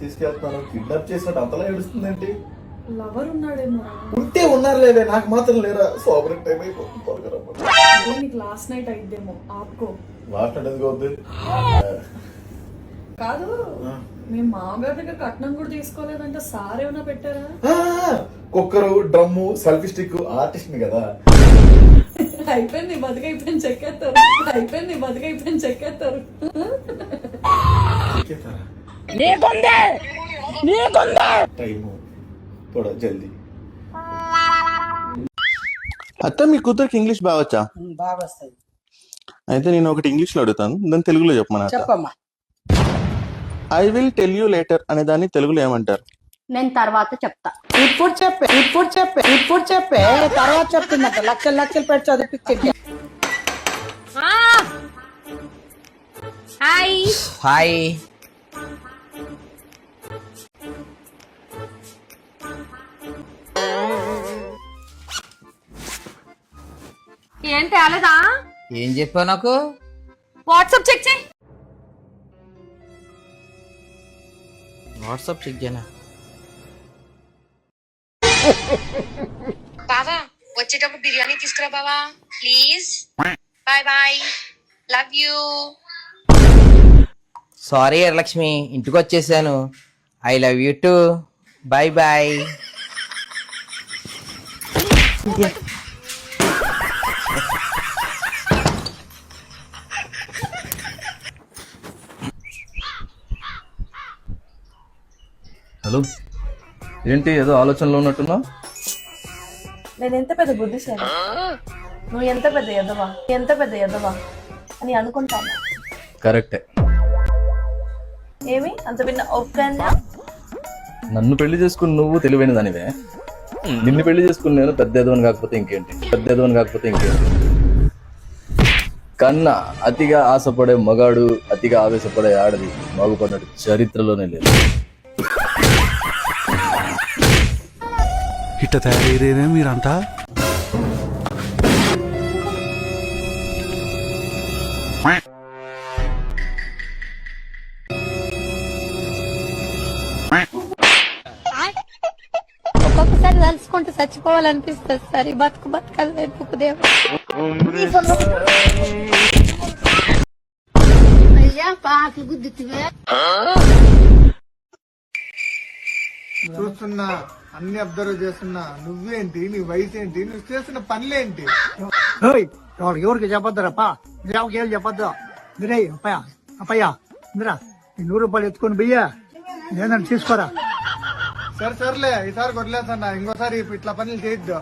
తీసుకెళ్తున్నాను కిడ్నాప్ చేసినట్టు అంతలా ఏడుస్తుందేంటి? లవర్ ఉన్నాడేమో ఉంటే ఉన్నారు లేవే నాకు మాత్రం లేరా. సోపరికి టైం అయిపోతుంది త్వరగా రమ్మని. అదే నీకు లాస్ట్ నైట్ అయిద్దేమో ఆపుకో. లాస్ట్ అంటే ఎందుకు అవుద్ది? కాదు మీ మామగారి దగ్గర కట్నం కూడా తీసుకోలేదంటే సార్ ఏమైనా పెట్టారా? ఆ, కుక్కరు డ్రమ్ము సెల్ఫీ స్టిక్ ఆర్టిస్ట్ని కదా. అయిపోయింది బతికైపోయింది చెక్కేస్తారు. అయిపోయింది బతికైపోయింది చెక్కేస్తారు? జల్దీ. అత్త మీ కూతురికి ఇంగ్లీష్ బాగా వచ్చా? బాగా వస్తాయి. అయితే నేను ఒకటి ఇంగ్లీష్లో అడుగుతాను. దాన్ని తెలుగులో చెప్పమన్నా చెప్పమ్మా. I will tell you later అనే దాన్ని తెలుగులో ఏమంటారు? నేను తర్వాత చెప్తా. ఇప్పుడు చెప్పే ఇప్పుడు చెప్పే ఇప్పుడు చెప్పే. తర్వాత చెప్తున్నట్టు లక్షలు లక్షలు పెట్టి చదివిపించే హాయ్. హాయ్. ఏం తేలేదా ఏం చెప్పావు నాకు? వాట్సాప్ చెక్ చేయి. వాట్సాప్ చెక్ చేయనా? బావా వచ్చేటప్పుడు బిర్యానీ తీసుకురా బావా please. Bye bye love you sorry Varalakshmi ఇంటికి వచ్చేసాను. I love you too bye bye hello. ఏంటి ఏదో ఆలోచనలో ఉన్నట్టున్నావు? నేను ఎంత పెద్ద బుద్ధిశాలి? నువ్వు ఎంత పెద్ద ఎదవా ఎంత పెద్ద ఎదవా అని అనుకుంటాను. కరెక్టే. ఏమి? అంత పిన్న ఒక్కన్నా నన్ను పెళ్ళి చేసుకుని నువ్వు తెలివైన దానివే. నిన్ను పెళ్ళి చేసుకుని నేను పెద్ద ఎదవని కాకపోతే ఇంకేంటి? పెద్ద ఎదవని కాకపోతే ఇంకేంటి? కన్నా అతిగా ఆశపడే మగాడు అతిగా ఆవేశపడే ఆడది బాగుపడినట్టు చరిత్రలోనే లేదు. ఇట్ట తయారయ్యేనే మీరంతా? తలుచుకుంటూ చచ్చిపోవాలనిపిస్తుంది. సరే బతుకు బతకాలి వెతుకుదేమో అయ్యా పాకి గుద్దుతివే చూస్తున్నా అన్ని అబ్జర్వ్ చేస్తున్నా నువ్వేంటి నీ వయసు ఏంటి నువ్వు చేస్తున్న పనులేంటి? ఎవరికి చెప్పొద్దురప్పా ఎవరికి చెప్పొద్దు. మీరే అప్పయ్య అప్పయ్య ఇందిరా ఈ నూరు రూపాయలు ఎత్తుకొని బియ్యా ఏదన్నా తీసుకోరా. సరే సర్లే ఈసారి కొట్టలేసన్నా ఇంకోసారి ఇట్లా పనులు చేయొద్దు.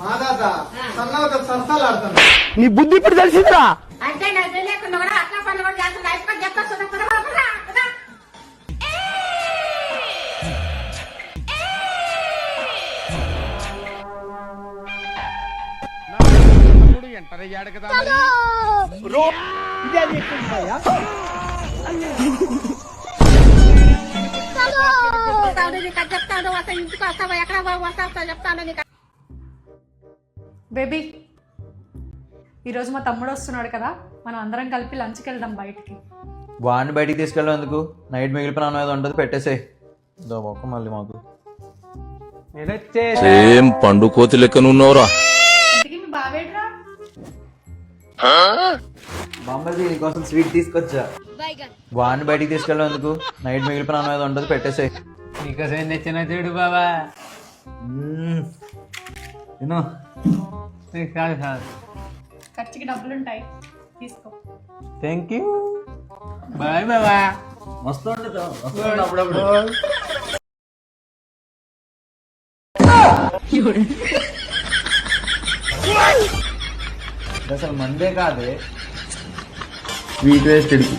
మా తాత సన్నవత సరసాలు ఆడుతున్నా నీ బుద్ధి ఇప్పుడు తెలిసిందిరా? అంటే నాకు తెలియకుండా కూడా అట్లా పనులు కూడా చేస్తున్నా చెప్తాను అసలు ఇంటికి వస్తావా? ఎక్కడ వస్తావా? చెప్తాను నీకు. బేబీ ఈరోజు మా తమ్ముడు వస్తున్నాడు కదా. మనం అందరం కలిపి లంచ్కి వెళ్దాం బయటికి. వాడిని బయటికి తీసుకెళ్ళేందుకు నైట్ మిగిలిపోయిన అన్నం ఏదో ఉంటుంది పెట్టేసే మళ్ళీ మాకు. సేమ్ పండు కోతి లెక్కనున్నవరా. బాంబది నీకోసం స్వీట్ తీసుకొచ్చా? వాడిని బయటికి తీసుకెళ్ళేందుకు నైట్ మిగిలిపోయిన అన్నం ఏదో ఉంటుంది పెట్టేసే నీకోసం తెచ్చిన చూడు బాబా. తిను. కాదు కాదు. ఖర్చుకి డబ్బులుంటాయి. తీసుకో. థ్యాంక్ యూ బాయ్ బాబా. మస్తు ఉండదు మస్తు ఉండదు అప్పుడప్పుడు. అసలు మందే కాదే. స్వీట్ వేస్ట్ ఇడికి.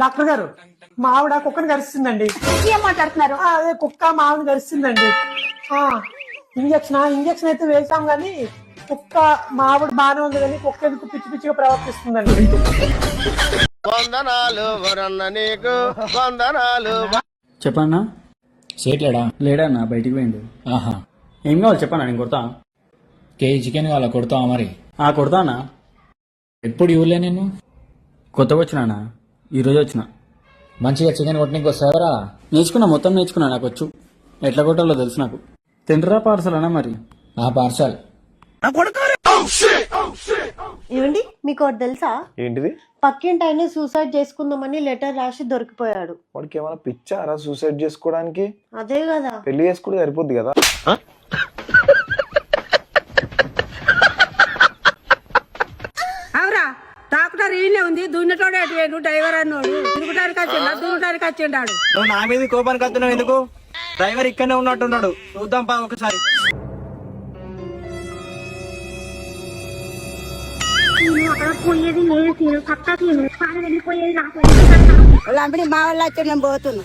డాక్టర్ గారు మా ఆవిడ కుక్కని కరిస్తుందండి. ఏం మాట్లాడుతున్నారు? ఆ, అదే కుక్క మా ఆవిడ కరిస్తుందండి. ఆ, ఇంజక్షన్ ఆ, ఇంజక్షన్ అయితే వేసాం కానీ కుక్క మా ఆవిడ బాగానే ఉంది కానీ కుక్క ఎందుకు పిచ్చి పిచ్చిగా ప్రవర్తిస్తుందండి. చెప్పన్నా? సేట్ లేడా లేడన్నా బయటికి పోయిండు. ఆహా. ఏం కావాలి చెప్పన్నా నేను కొడతా? కేజీ చికెన్ కావాలా కొడతావా మరి? ఆ కొడతానా? ఎప్పుడు ఇవ్వలే నేను కొత్తగా వచ్చినానా? ఈరోజు వచ్చిన? మంచిగా చికెన్ కొట్టడానికి వస్తావరా? నేర్చుకున్నా మొత్తం నేర్చుకున్నా నాకు వచ్చు ఎట్లా కొట్టాలో తెలుసు నాకు. తింటరా పార్సల్ అన్నా మరి? ఆ పార్సల్. ఏమండి మీకు ఒకటి తెలుసా? ఏంటిది? పక్కింటి ఆయన సూసైడ్ చేసుకుందామని లెటర్ రాసి దొరికిపోయాడు. వాడికి ఏమైనా పిచ్చారా సూసైడ్ చేసుకోవడానికి? అదే కదా. పెళ్ళి చేసుకుంటే సరిపోద్ది కదా అవురా డాక్టర్ వేడు డ్రైవర్ అన్నోడు. తిరుగుటానికి వచ్చిండా? వచ్చిండాడు? నువ్వు నా మీద కోపానికి వస్తున్నావు ఎందుకు? డ్రైవర్ ఇక్కడనే ఉన్నట్టున్నాడు. చూద్దాం పా ఒకసారి. లంపిడి మా వాళ్ళు వచ్చి నేను పోతున్నా.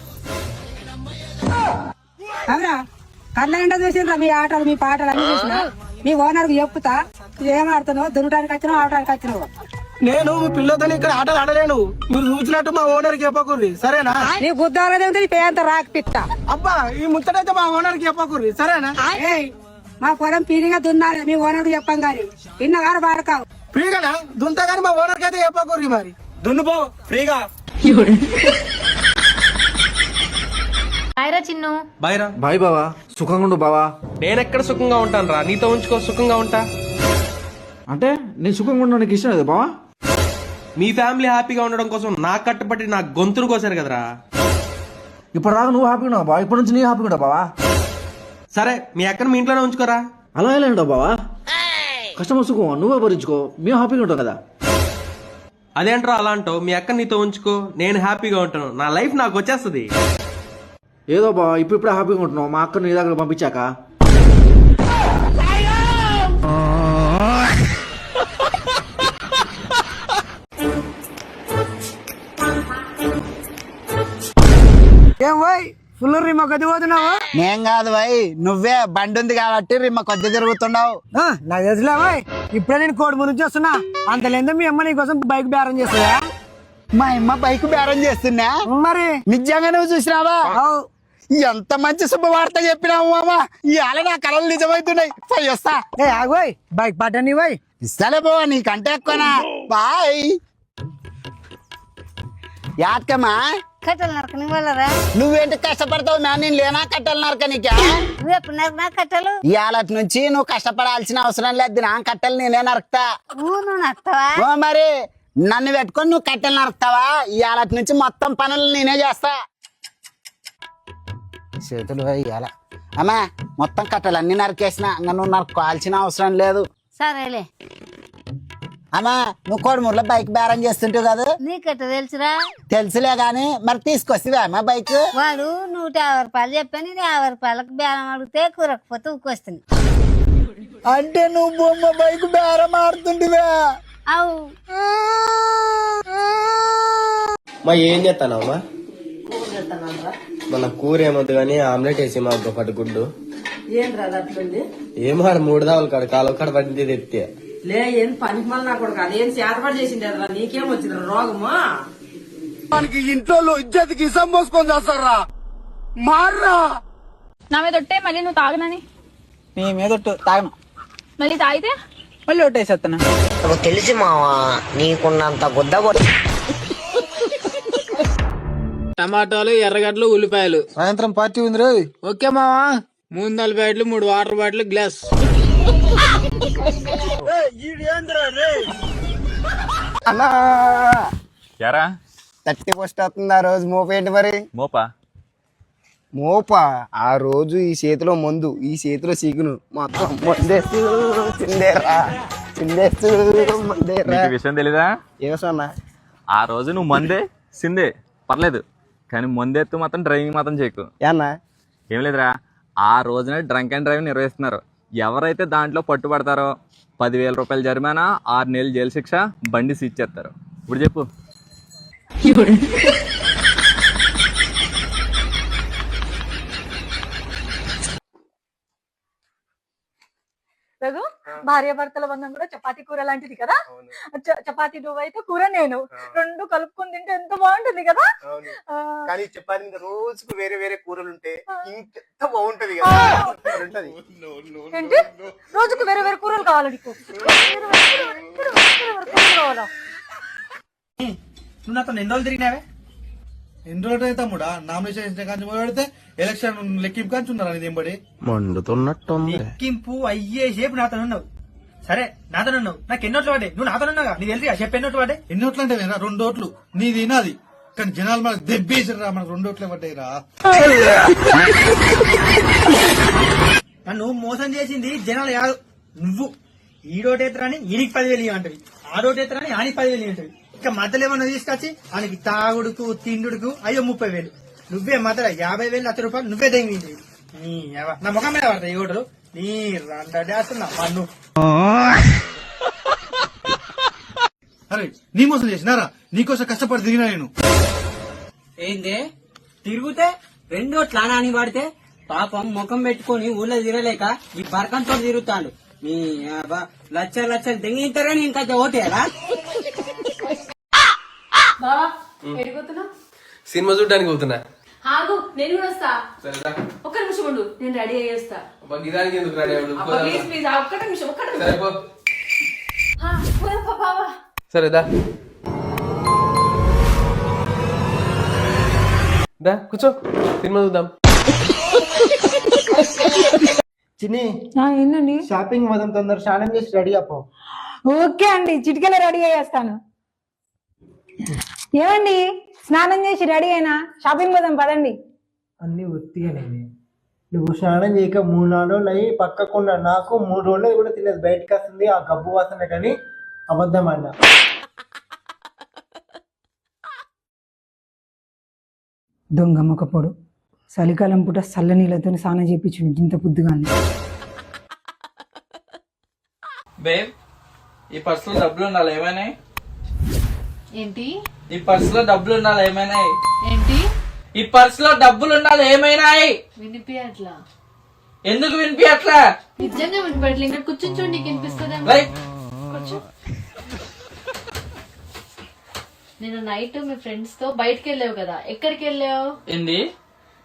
చూసిండ్రా మీ ఆటలు మీ పాటలు అన్ని చూసినా? మీ ఓనర్ చెప్పుతా ఏం ఆడుతున్నావు? దున్నటానికి వచ్చినావు ఆడటానికి వచ్చినావు? నేను మీ పిల్లతో ఇక్కడ ఆటలు ఆడలేను. మీరు చూసినట్టు మా ఓనర్ చెప్పకూర్రి. సరేనా? నీ గుద్దాలదే ఉంది నీ పేంత రాక పిట్ట. అబ్బా ఈ ముచ్చటైతే మా ఓనర్ చెప్పకూర్రి. సరేనా? ఏయ్, మా పొలం పీరిగా దున్నాలి మీ ఓనర్ చెప్పం గాని. ఇన్న గారు వాడకావు. ఫ్రీగానా? దుంత కానీ మా ఓనర్ అయితే చెప్పకూర్రి మరి. దున్నుపో ఫ్రీగా. చిన్ను. బైరా బాయ్ బావా సుఖంగా ఉండు బావా. నేనెక్కడ సుఖంగా ఉంటాను రా నీతో ఉంచుకో సుఖంగా ఉంటా. అంటే నేను సుఖంగా ఉండడం నీకు ఇష్టం లేదు బావా. మీ ఫ్యామిలీ హ్యాపీగా ఉండడం కోసం నాకు కట్టుబట్టి నా గొంతును కోసారు కదరా. ఇప్పుడు రాగా నువ్వు హ్యాపీగా ఉన్నావు బావా? ఇప్పటి నుంచి నీ హ్యాపీగా ఉంటావు బావా? సరే మీ అక్కను మీ ఇంట్లోనే ఉంచుకోరా. అలా ఎలా ఉంటావు బావా? కస్టమర్ సుఖం నువ్వే భరించుకో మేము హ్యాపీగా ఉంటాం కదా. అదేంట్రా అలా అంటావు? మీ అక్క నీతో ఉంచుకో నేను హ్యాపీగా ఉంటాను. నా లైఫ్ నాకు వచ్చేస్తుంది. ఏదో బావా ఇప్పుడు ఇప్పుడే హ్యాపీగా ఉంటున్నావు. మా అక్కను నీ దగ్గర పంపించాక. ఏం పోయి ఫుల్ రిమ్మ కొద్ది పోతున్నావు? నేను కాదు భయ్ నువ్వే బండి ఉంది కాబట్టి రిమ్మ కొద్ది తిరుగుతున్నావు. నాకు తెలుసులే పోయి ఇప్పుడే నేను కోడి నుంచి వస్తున్నా. అంతలేందో మీ అమ్మ నీ కోసం బైక్ బేరం చేస్తుందా? మా అమ్మ బైక్ బేరం చేస్తున్నా మరి? నిజంగా నువ్వు చూసినావా. ఎంత మంచి శుభవార్త చెప్పినావు మామ. ఇవాళ నా కళలు నిజమవుతున్నాయి పోయి వస్తా. ఏ ఆగోయ్ బైక్ పట్టని పోయి ఇస్తాలే బావా నీకంటే ఎక్కువనా? బాయ్. యాత్కమ్మా కట్టలు నరకని వాళ్ళరా నువ్వేంటి కష్టపడతావు నా నేను లేనా కట్టలు నరకనికా ఎప్పుడు నరకనా కట్టలు? ఇవాళ నుంచి నువ్వు కష్టపడాల్సిన అవసరం లేదు. నా కట్టెలు నేనే నరుకుతా. నువ్వు నస్తావా ఓ మరి నన్ను పెట్టుకొని నువ్వు కట్టెలు నరుకుతావా? ఇవాళ నుంచి మొత్తం పనులు నేనే చేస్తా. చేతులు ఇవాళ. అమ్మా మొత్తం కట్టెలు అన్ని నరికేసిన ఇంకా నువ్వు నరుకోవాల్సిన అవసరం లేదు. సరేలే. అమ్మా నువ్వు కోడిమూరులో బైక్ బేరం చేస్తుంటావు కదా? నీకట్ట తెలుసురా? తెలుసులే గాని మరి తీసుకొస్తావా అమ్మా బైక్ వాడు నూట యాభై రూపాయలు చెప్పాను నేను యాభై రూపాయలకు బేరం అడిగితే కూరకపోతే ఉక్కొస్తుంది అంటే నువ్వు బొమ్మ బైక్ బేరం ఆడుతుంటివా? అవు. మా ఏం చేస్తానమ్మా మన కూర ఏమొద్దు కానీ ఆమ్లెట్ వేసి మా ఒకటి గుడ్డు. ఏం రాదు అట్లుంది? ఏమో మూడు దావులు కాడ కాలు కాడ పడింది తెత్తే. లే ఏం పని మళ్ళీ నాకు కాదు ఏం చేతపడి చేసిండే నీకేం వచ్చింది రోగము? నా మీద ఒట్టే మళ్ళీ నువ్వు తాగనని? నీ మీద తాగను. మళ్ళీ తాగితే? మళ్ళీ ఒట్టేసేస్తాను తెలిసి మావా నీకున్నంత గుద్ద టమాటాలు ఎర్రగడ్డలు ఉల్లిపాయలు. సాయంత్రం పార్టీ ఉంది రోయ్ ఓకే మావా. మూడు నాలుగు బ్యాట్లు మూడు వాటర్ బాటిల్ గ్లాస్. అన్నా! ఎరా థర్టీ ఫస్ట్ వస్తుంది ఆ రోజు. మోపేంటి మరి? మోపా? మోప? ఆ రోజు ఈ చేతిలో మందు ఈ చేతిలో సీకును మొత్తం మందేస్తూ చిందేరా చిందేస్తూ మందేరా. విషయం తెలీదా? ఏమన్నా ఆ రోజు నువ్వు మందే సిందే పర్లేదు. కానీ మందెత్తు మాత్రం డ్రైవింగ్ మాత్రం చేయకు. ఏమన్నా ఏం లేదురా. ఆ రోజున డ్రంక్ అండ్ డ్రైవ్ నిర్వహిస్తున్నారు. ఎవరైతే దాంట్లో పట్టుబడతారో పదివేల రూపాయల జరిమానా ఆరు నెలలు జైలు శిక్ష బండి సీజ్ చేస్తారు. ఇప్పుడు చెప్పు. రఘు భార్యాభర్తల బంధం కూడా చపాతీ కూర లాంటిది కదా? చపాతీ నువ్వైతే కూర నేను. రెండు కలుపుకొని తింటే ఎంత బాగుంటుంది కదా? కానీ చెప్పాలి రోజుకు వేరే వేరే కూరలు ఉంటే ఇంకెంత బాగుంటది ఏంటి? రోజుకు వేరే వేరే కూరలు కావాలి నీకు. నువ్వు నాతో ఎన్ని రోజులు తిరిగినావే? ఎన్ని రోజులు అయితే తమ్ముడా? నామినేషన్ ఇచ్చిన కానీ మొదలు పెడితే ఎలక్షన్ లెక్కింపు కానీ ఉన్నారు అనేది ఏంబడి? మండుతున్నట్టుంది. లెక్కింపు అయ్యే సేపు నాతో ఉన్నావు సరే నాతో ఉన్నావు నాకు ఎన్ని ఓట్లు పడ్డాయి? నువ్వు నాతో ఉన్నాగా నీ తెలిసి చెప్పి ఎన్ని ఓట్లు పడ్డాయి? ఎన్ని ఓట్లు అంటే వేరా? రెండు ఓట్లు. నీది నాది. కానీ జనాలు మనకు దెబ్బేసిరా మనకు రెండు ఓట్లే పడ్డాయిరా. నన్ను మోసం చేసింది జనాలు కాదు. నువ్వు. ఈడోటేతరాని ఈడికి పదివేలు ఇవ్వంటవి. ఆడోటేతరాని ఆనికి పదివేలు ఇవ్వంటవి. ఇక మధ్యలో ఏమన్నా తీసుకొచ్చి ఆయనకి తాగుడుకు తిండుడుకు అయ్యో ముప్పై వేలు. నువ్వే మధ్యలో యాభై వేలు లక్ష రూపాయలు నువ్వే తెంగింది నీ ముఖం మీద పడతాయి ఈ ఓటరు. నీ రండ డాస్ నా పన్ను. అరే నీ మోసం చేసినారా? నీకోసం కష్టపడి దిగినా నేను. ఏంది? తిరుగుతే రెండో అని వాడితే పాపం ముఖం పెట్టుకొని ఊళ్ళో తిరగలేక ఈ బరకంతో తిరుగుతాడు. మీ లచ్చలు లచ్చలు దెంగింటారని ఇంకా ఓటేరా బావా సినిమా చూడడానికి పోతున్నా. ఆగు నేను కూడా వస్తా. సరేదా ఒక్క నిమిషం ఉండు నేను రెడీ అయ్యేస్తా గిదానికి ఎందుకు రెడీ అబ్బా ప్లీజ్ ప్లీజ్ ఒక్క నిమిషం ఒక్క నిమిషం. సరే పో. ఆ, పోదాం, బావా. సరేదా దా. కూర్చో. సినిమా చూద్దాం. చిన్ని ఏంటండి? షాపింగ్ మొదం తొందర స్నానం చేసి రెడీ అప్పో ఓకే అండి చిటికెలో రెడీ అయ్యేస్తాను. ఏమండి? స్నానం చేసి రెడీ అయినా? షాపింగ్ పోదాం పదండి. అన్ని ఒత్తిగానే నువ్వు స్నానం చేయక మూడు నాలుగు రోజులు అయ్యి పక్కకుండా నాకు మూడు రోజులు కూడా తినేది బయటకు వస్తుంది ఆ గబ్బు వాసన కానీ అబద్ధం అన్న. దొంగ మొకపోడు చలికాలం పూట చల్ల నీళ్ళతో స్నానం చేయించుండు. ఇంత బుద్ధిగాని. బేబ్ ఈ పర్స్లో డబ్బులు ఉండాలి. ఏమైనా ఏంటి? ఈ పర్స్లో డబ్బులు ఉండాలి ఏమైనా? ఏంటి? ఈ పర్స్లో డబ్బులు ఉండాలి ఏమైనా? వినిపించట్లా ఎందుకు వినిపి అట్లా నిజంగా వినిపడట్లే ఇక్కడ కూర్చొని చూడండి నీకు కూర్చో. నిన్న నైట్ మీ ఫ్రెండ్స్తో బయటకు వెళ్ళావు కదా. ఎక్కడికి వెళ్ళావు? ఏంది?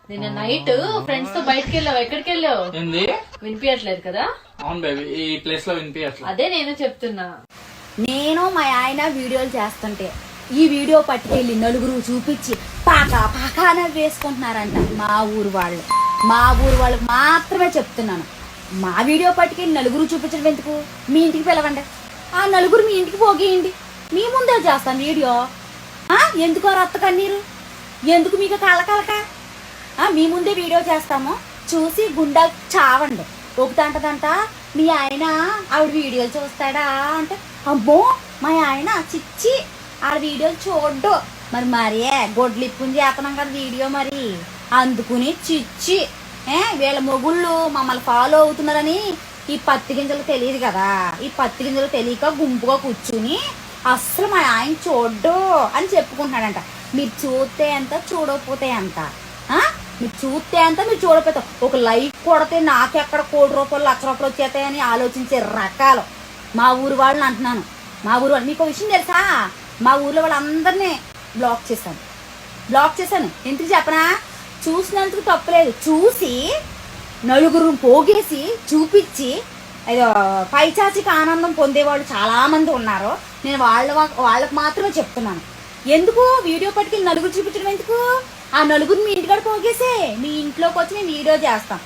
నిన్న నైట్ ఫ్రెండ్స్తో బయటకు వెళ్ళావు. ఎక్కడికి వెళ్ళావు? ఏంది? వినిపించట్లేదు కదా? అవును బేబీ ఈ ప్లేస్లో వినిపి అట్లా అదే నేను చెప్తున్నా. నేను మా ఆయన వీడియోలు చేస్తుంటే ఈ వీడియో పట్టుకెళ్ళి నలుగురు చూపించి పాక పాకాన వేసుకుంటున్నారంట మా ఊరు వాళ్ళు. మా ఊరు వాళ్ళకి మాత్రమే చెప్తున్నాను. మా వీడియో పట్టుకెళ్ళి నలుగురు చూపించడం ఎందుకు? మీ ఇంటికి పిలవండి. ఆ నలుగురు మీ ఇంటికి పోగేయండి. మీ ముందే చేస్తాను వీడియో. ఎందుకో రత్త కన్నీరు? ఎందుకు మీకు కలకలక ఆ, మీ ముందే వీడియో చేస్తాము. చూసి గుండా చావండి. ఒకటంటదంట మీ ఆయన ఆవిడ వీడియోలు చూస్తాడా అంటే అబ్బో మా ఆయన చిచ్చి ఆడ వీడియోలు చూడ్డు. మరి మరే గొడ్లిప్పుని చేస్తున్నాం కదా వీడియో మరి. అందుకుని చిచ్చి ఏ వీళ్ళ మొగుళ్ళు మమ్మల్ని ఫాలో అవుతున్నారని ఈ పత్తి గింజలు తెలియదు కదా. ఈ పత్తి గింజలు తెలియక గుంపుగా కూర్చుని అస్సలు మా ఆయన చూడ్డు అని చెప్పుకుంటున్నాడంట. మీరు చూస్తే ఎంత చూడకపోతే ఎంత? ఆ? మీరు చూస్తే ఎంత మీరు చూడకపోతే ఒక లైక్ కొడితే నాకెక్కడ కోటి రూపాయలు లక్ష రూపాయలు వచ్చేస్తాయని ఆలోచించే రకాలు. మా ఊరు వాళ్ళని అంటున్నాను. మా ఊరు వాళ్ళు మీకు విషయం తెలుసా? మా ఊర్లో వాళ్ళందరినీ బ్లాక్ చేశాను. బ్లాక్ చేశాను. ఎందుకు చెప్పనా? చూసినందుకు తప్పలేదు చూసి నలుగురు పోగేసి చూపించి ఏదో పైచాచిక ఆనందం పొందేవాళ్ళు చాలామంది ఉన్నారు. నేను వాళ్ళ వాళ్ళకు వాళ్ళకి మాత్రమే చెప్తున్నాను. ఎందుకు? వీడియో పట్టుకెళ్ళి నలుగురు చూపించడం ఎందుకు? ఆ నలుగురు మీ ఇంటికాడ పోగేసే మీ ఇంట్లోకి వచ్చి మేము వీడియో చేస్తాం.